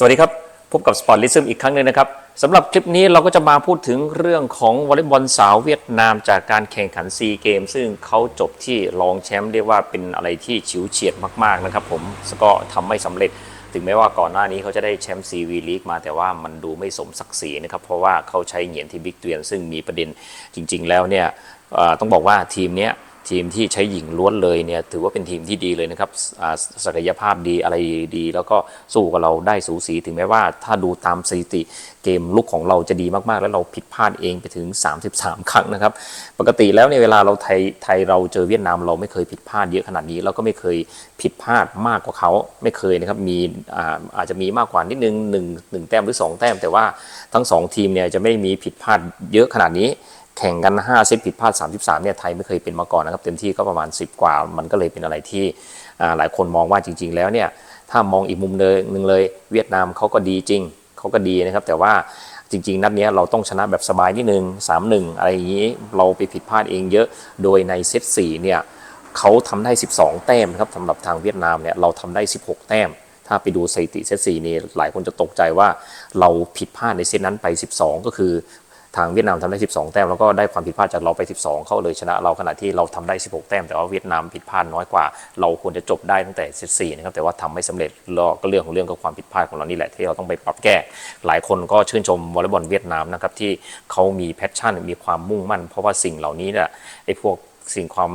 สวัสดีครับ พบกับ Sport l i s m อีกครั้งหนึ่งนะครับสำหรับคลิปนี้เราก็จะมาพูดถึงเรื่องของวอลเลย์บอลสาวเวียดนามจากการแข่งขันซีเกม ซึ่งเขาจบที่รองแชมป์เรียกว่าเป็นอะไรที่ฉิวเฉียดมาก ๆ นะครับผมก็ทำไม่สำเร็จ ถึงแม้ว่าก่อนหน้านี้เขาจะได้แชมป์ซีวีลีกมาแต่ว่ามันดูไม่สมศักดิ์ศรีนะครับ เพราะว่าเขาใช้เหงียนที่บิ๊กเตียนซึ่งมีประเด็นจริง ๆ แล้วเนี่ยต้องบอกว่าทีมเนี้ย ทีมที่ใช้หญิงล้วนเลยเนี่ยถือว่าเป็นทีมที่ดีเลยนะครับศักยภาพดีอะไรดี แล้วก็สู้กับเราได้สูสีถึงแม้ว่า ถ้าดูตามสถิติเกมลุกของเราจะดีมากๆ แล้วเราผิดพลาดเองไปถึง 33 ครั้งนะครับ ปกติแล้วเนี่ยเวลาเราไทยไทยเราเจอเวียดนามเราไม่เคยผิดพลาดเยอะขนาดนี้แล้วก็ไม่เคยผิดพลาดมากกว่าเขาไม่เคยนะครับมีอาอาจจะมีมากกว่านิดนึงหนึ่งหนึ่งแต้มหรือสองแต้ม แต่ว่าทั้งสองทีมเนี่ยจะไม่มีผิดพลาดเยอะขนาดนี้ แข่งกัน5เซตผิดพลาด 33เนี่ยไทยไม่เคยเป็นมาก่อนนะครับ เต็มที่ก็ประมาณ 10 กว่า มันก็เลยเป็นอะไรที่หลายคนมองว่าจริง ๆ แล้วเนี่ยถ้ามองอีกมุมเลยหนึ่งเลย เวียดนามเขาก็ดีจริงเขาก็ดีนะครับ แต่ว่าจริง ๆ นัดเนี้ยเราต้องชนะแบบสบายนิดนึง 3-1 อะไรอย่างนี้เราไปผิดพลาดเองเยอะโดยในเซต4เนี่ยเขาทำได้ 12 แต้มนะครับสำหรับทางเวียดนามเนี่ยเราทำได้ 16 แต้ม ถ้าไปดูสถิติเซต4นี่หลายคนจะตกใจว่าเราผิดพลาดในเซตนั้นไป 12 ก็คือ ทางเวียดนามทำได้ 12 แต้มแล้วก็ได้ความผิดพลาดจากเราไป 12 เข้าเลยชนะเราขณะที่เราทำได้ 16 แต้ม แต่ว่าเวียดนามผิดพลาดน้อยกว่า เราควรจะจบได้ตั้งแต่เซต4นะครับแต่ว่าทำไม่สำเร็จแล้วก็เรื่องของเรื่องก็ความผิดพลาดของเรานี่แหละที่เราต้องไปปรับแก้ หลายคนก็ชื่นชมวอลเลย์บอลเวียดนามนะครับที่เขามีแพชชั่นมีความมุ่งมั่น เพราะว่าสิ่งเหล่านี้เนี่ยไอ้พวกสิ่งความ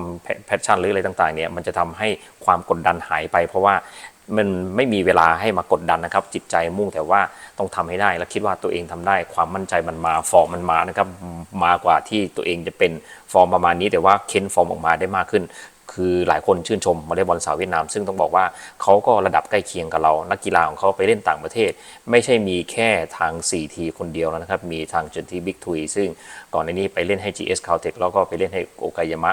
แพชชั่นหรืออะไรต่างๆเนี่ยมันจะทำให้ความกดดันหายไป เพราะว่า มันไม่มีเวลาให้มากดดันนะครับ จิตใจมุ่งแต่ว่าต้องทำให้ได้ และคิดว่าตัวเองทำได้ความมั่นใจมันมาฟอร์มมันมานะครับมากว่าที่ตัวเองจะเป็นฟอร์มประมาณนี้ แต่ว่าเค้นฟอร์มออกมาได้มากขึ้น คือหลายคนชื่นชมวอลเลย์บอลสาวเวียดนาม ซึ่งต้องบอกว่าเขาก็ระดับใกล้เคียงกับเรา นักกีฬาของเขาไปเล่นต่างประเทศ ไม่ใช่มีแค่ทาง 4 ทีคนเดียวแล้วนะครับ มีทางจนทีบิ๊กทุยซึ่งก่อนในนี้ไปเล่นให้ GS Caltech แล้วก็ไปเล่นให้โอกายามะ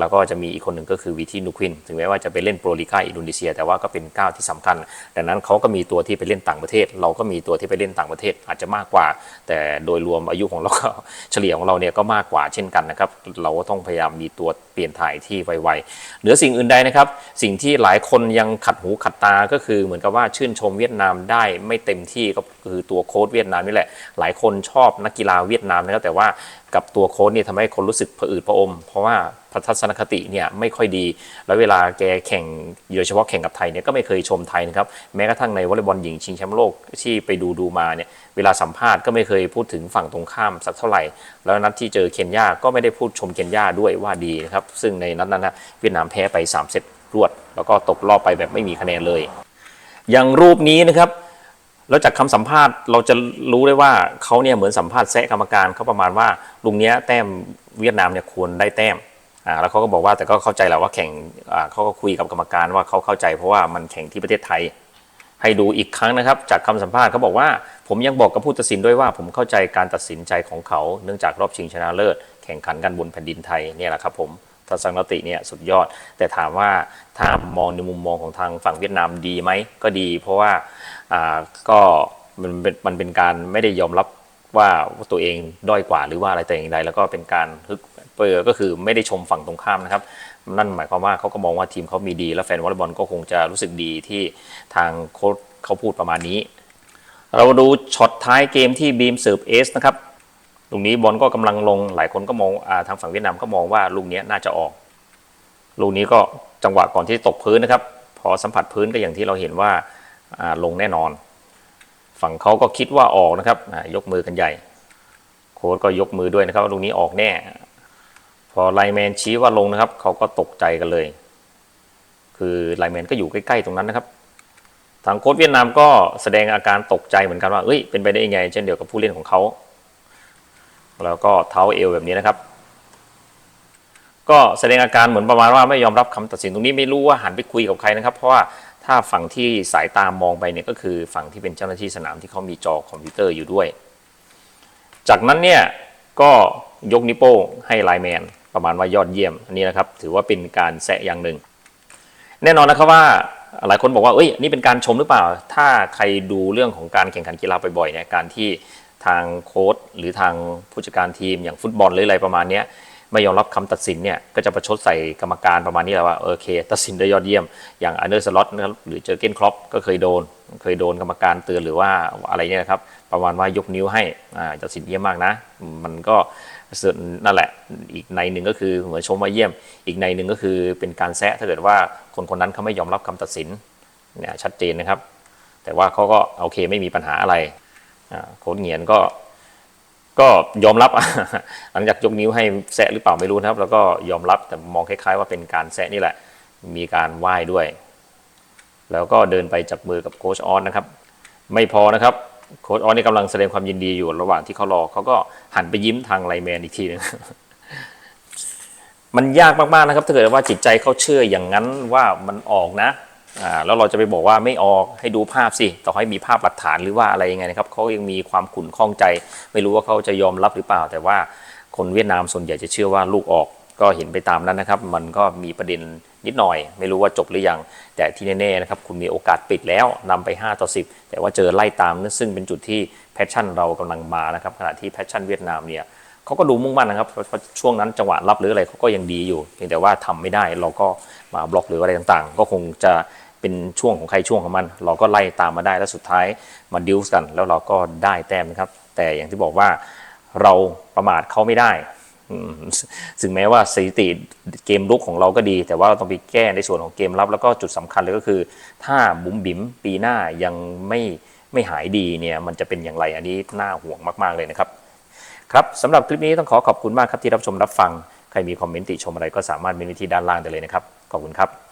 แล้วก็จะมีอีกคนหนึ่งก็คือวีทีนุควิน ถึงแม้ว่าจะไปเล่นโปรลีกาอินโดนีเซีย แต่ว่าก็เป็นก้าวที่สำคัญ ดังนั้นเขาก็มีตัวที่ไปเล่นต่างประเทศ เราก็มีตัวที่ไปเล่นต่างประเทศอาจจะมากกว่า แต่โดยรวมอายุของเราก็เฉลี่ยของเราเนี่ยก็มากกว่าเช่นกันนะครับ เราก็ต้องพยายามมีตัวเปลี่ยนถ่ายที่ไวเหนือสิ่งอื่นใดนะครับ สิ่งที่หลายคนยังขัดหูขัดตาก็คือเหมือนกับว่าชื่นชมเวียดนามได้ไม่เต็มที่ก็คือตัวโค้ชเวียดนามนี่แหละ หลายคนชอบนักกีฬาเวียดนามนะครับแต่ว่ากับตัวโค้ชเนี่ยทำให้คนรู้สึกผะอืดผะอม เพราะว่าทัศนคติเนี่ยไม่ค่อยดี แล้วเวลาแกแข่งโดยเฉพาะแข่งกับไทยเนี่ยก็ไม่เคยชมไทยนะครับแม้กระทั่งในวอลเลย์บอลหญิงชิงแชมป์โลกที่ไปดูดูมาเนี่ยเวลาสัมภาษณ์ก็ไม่เคยพูดถึงฝั่งตรงข้ามสักเท่าไหร่ แล้วนัดที่เจอเคนยาก็ไม่ได้พูดชมเคนยาด้วยว่าดีนะครับซึ่งในนัดนั้นนะเวียดนามแพ้ไป3เซตรวด แล้วก็ตกรอบไปแบบไม่มีคะแนนเลย อย่างรูปนี้นะครับ แล้วจากคำสัมภาษณ์เราจะรู้ได้ว่าเขาเนี่ยเหมือนสัมภาษณ์แซะกรรมการเขาประมาณว่าลุงเนี้ยแต้มเวียดนามเนี่ยควรได้แต้มอ่าแล้วเขาก็บอกว่าแต่ก็เข้าใจแหละว่าแข่งอ่าเขาก็คุยกับกรรมการว่าเขาเข้าใจเพราะว่ามันแข่งที่ประเทศไทย ให้ดูอีกครั้งนะครับ จากคำสัมภาษณ์เขาบอกว่า ผมยังบอกกับผู้ตัดสินด้วยว่าผมเข้าใจการตัดสินใจของเขา เนื่องจากรอบชิงชนะเลิศแข่งขันกันบนแผ่นดินไทยเนี่ยแหละครับผม ทัศนคติเนี่ยสุดยอด แต่ถามว่าถ้ามองในมุมมองของทางฝั่งเวียดนามดีไหมก็ดี เพราะว่าอ่าก็มันเป็นมันเป็นการไม่ได้ยอมรับว่าตัวเองด้อยกว่าหรือว่าอะไรแต่อย่างใดแล้วก็เป็นการฮึกเปอก็คือไม่ได้ชมฝั่งตรงข้ามนะครับ นั่นหมายความว่าเขาก็มองว่าทีมเขามีดี และแฟนวอลเลย์บอลก็คงจะรู้สึกดีที่ทางโค้ชเขาพูดประมาณนี้ เราดูช็อตท้ายเกมที่บีมเสิร์ฟเอสนะครับ ลูกนี้บอลก็กำลังลงหลายคนก็มองอาทางฝั่งเวียดนามก็มองว่าลูกนี้น่าจะออก ลูกนี้ก็จังหวะก่อนที่ตกพื้นนะครับ พอสัมผัสพื้นก็อย่างที่เราเห็นว่าลงแน่นอน ฝั่งเขาก็คิดว่าออกนะครับยกมือกันใหญ่ โค้ชก็ยกมือด้วยนะครับว่าลูกนี้ออกแน่ พอไลแมนชี้ว่าลงนะครับเขาก็ตกใจกันเลย คือไลแมนก็อยู่ใกล้ๆตรงนั้นนะครับทางโค้ชเวียดนามก็แสดงอาการตกใจเหมือนกันว่าเอ้ยเป็นไปได้ยังไง เช่นเดียวกับผู้เล่นของเขา แล้วก็เท้าเอวแบบนี้นะครับ ก็แสดงอาการเหมือนประมาณว่าไม่ยอมรับคำตัดสินตรงนี้ไม่รู้ว่าหันไปคุยกับใครนะครับ เพราะว่าถ้าฝั่งที่สายตามองไปเนี่ยก็คือฝั่งที่เป็นเจ้าหน้าที่สนามที่เขามีจอคอมพิวเตอร์อยู่ด้วย จากนั้นเนี่ยก็ยกนิ้วโป้งให้ไลแมนประมาณว่ายอดเยี่ยมอันนี้นะครับ ถือว่าเป็นการแซะอย่างหนึ่ง แน่นอนนะครับว่าหลายคนบอกว่าเอ้ยนี่เป็นการชมหรือเปล่า ถ้าใครดูเรื่องของการแข่งขันกีฬาบ่อยๆเนี่ยการที่ ทางโค้ชหรือทางผู้จัดการทีมอย่างฟุตบอลหรืออะไรประมาณนี้ไม่ยอมรับคำตัดสินเนี่ยก็จะประชดใส่กรรมการประมาณนี้แหละว่าโอเค ตัดสินได้ยอดเยี่ยม อย่างอันเดอร์สล็อตนะครับหรือเจอเกนครอปก็เคยโดน เคยโดนกรรมการเตือนหรือว่าอะไรเนี่ยครับประมาณว่ายกนิ้วให้อาตัดสินเยี่ยมมากนะ มันก็ส่วนนั่นแหละอีกในหนึ่งก็คือเหมือนชมว่าเยี่ยม อีกในหนึ่งก็คือเป็นการแซะถ้าเกิดว่าคนคนนั้นเขาไม่ยอมรับคำตัดสินเนี่ยชัดเจนนะครับ แต่ว่าเขาก็โอเคไม่มีปัญหาอะไร โค้ชเหงียนก็ก็ยอมรับหลังจากยกนิ้วให้แซะหรือเปล่าไม่รู้นะครับ แล้วก็ยอมรับแต่มองคล้ายๆว่าเป็นการแซะนี่แหละ มีการไหว้ด้วย แล้วก็เดินไปจับมือกับโค้ชออสนะครับ ไม่พอนะครับโค้ชออสนี่กำลังแสดงความยินดีอยู่ระหว่างที่เขารอเขาก็หันไปยิ้มทางไลแมนอีกทีหนึงมันยากมากๆนะครับ ถ้าเกิดว่าจิตใจเขาเชื่ออย่างนั้นว่ามันออกนะ แล้วเราจะไปบอกว่าไม่ออกให้ดูภาพสิต่อให้มีภาพหลักฐานหรือว่าอะไรยังไงนะครับเขายังมีความขุ่นข้องใจ ไม่รู้ว่าเขาจะยอมรับหรือเปล่า แต่ว่าคนเวียดนามส่วนใหญ่จะเชื่อว่าลูกออกก็เห็นไปตามนั้นนะครับ มันก็มีประเด็นนิดหน่อย ไม่รู้ว่าจบหรือยัง แต่ที่แน่ๆนะครับคุณมีโอกาสปิดแล้วนำไป 5 ต่อ 10 แต่ว่าเจอไล่ตามนั่นซึ่งเป็นจุดที่แพชชั่นเรากำลังมานะครับขณะที่แพชชั่นเวียดนามเนี่ยเขาก็ดูมุ่งมั่นนะครับเพราะช่วงนั้นจังหวะรับหรืออะไรเขาก็ยังดีอยู่ เพียงแต่ว่าทำไม่ได้เราก็มาบล็อกหรืออะไรต่างๆ ก็คงจะ เป็นช่วงของใครช่วงของมัน เราก็ไล่ตามมาได้แล้วสุดท้ายมาดิวส์กัน แล้วเราก็ได้แต้มนะครับ แต่อย่างที่บอกว่าเราประมาทเขาไม่ได้ถึงแม้ว่าสถิติเกมลุกของเราก็ดี แต่ว่าเราต้องไปแก้ในส่วนของเกมรับ แล้วก็จุดสำคัญเลยก็คือ ถ้าบุ๋มบิ๋มปีหน้ายังไม่ไม่หายดีเนี่ยมันจะเป็นอย่างไรอันนี้น่าห่วงมาก ๆ เลยนะครับ ครับสำหรับคลิปนี้ต้องขอขอบคุณมากครับที่รับชมรับฟัง ใครมีคอมเมนต์ติชมอะไรก็สามารถเมนไว้ที่ด้านล่างได้เลยนะครับ ขอบคุณครับ